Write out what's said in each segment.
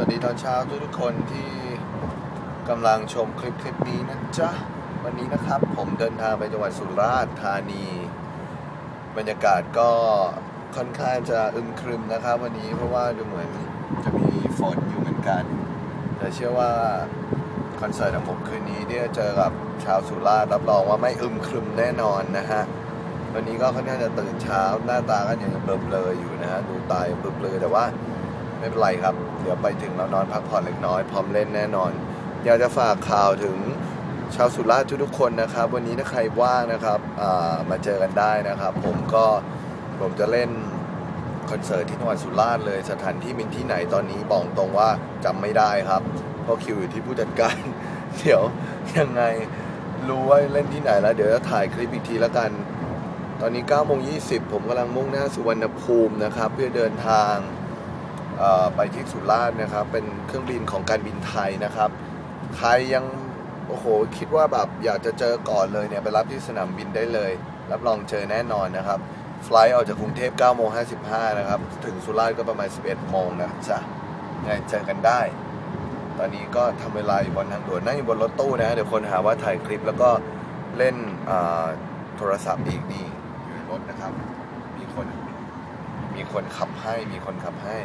วัสดีตอนเช้าทุกๆคนที่กำลังชมคลิปคลิปนี้นะจ๊ะ วันนี้นะครับผมเดินทางไปจังหวัดสุราษฎร์ธานี บรรยากาศก็ค่อนข้างจะอึมครึมนะครับ วันนี้เพราะว่าดูเหมือนจะมีฝนอยู่เหมือนกัน แต่เชื่อว่าคอนเสิร์ตของผมคืนนี้เนี่ยเจอกับชาวสุราษฎร์รับรองว่าไม่อึมครึมแน่นอนนะฮะวันนี้ก็ค่อนข้างจะตื่นเช้าหน้าตาก็ยังเบลอๆอยู่นะฮะดูตายเบลอๆแต่ว่า ไม่เป็นไรครับ เดี๋ยวไปถึงเรานอนพักผ่อนเล็กน้อย พร้อมเล่นแน่นอน อยากจะฝากข่าวถึงชาวสุราษฎร์ทุกๆคนนะครับ วันนี้ถ้าใครว่างนะครับมาเจอกันได้นะครับ ผมก็ผมจะเล่นคอนเสิร์ตที่จังหวัดสุราษฎร์เลยสถานที่เป็นที่ไหนตอนนี้บอกตรงว่าจำไม่ได้ครับ เพราะคิวอยู่ที่ผู้จัดการ เดี๋ยวยังไงรู้ว่าเล่นที่ไหนแล้ว เดี๋ยวจะถ่ายคลิปอีกทีแล้วกัน ตอนนี้9โมง20ผมกำลังมุ่งหน้าสุวรรณภูมินะครับ เพื่อเดินทาง ไปที่สุราษฎร์นะครับ เป็นเครื่องบินของการบินไทยนะครับ ใครยังโอ้โหคิดว่าแบบอยากจะเจอก่อนเลยเนี่ยไปรับที่สนามบินได้เลย รับรองเจอแน่นอนนะครับไฟลท์ออกจากกรุงเทพ9โมง55นะครับ ถึงสุราษฎร์ก็ประมาณ 11โมงนะจ๊ะไงเจอกันได้ ตอนนี้ก็ทำเวลาอยู่บนทางด่วนนั่งอยู่บนรถตู้นะ เดี๋ยวคนหาว่าถ่ายคลิปแล้วก็เล่นโทรศัพท์อีกนี่อยู่ในรถนะครับ มีคน มีคนขับให้ มีคนขับให้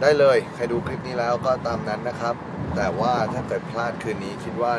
ได้เลย ใครดูคลิปนี้แล้วก็ตามนั้นนะครับ แต่ว่าถ้าเกิดพลาดคืนนี้คิดว่า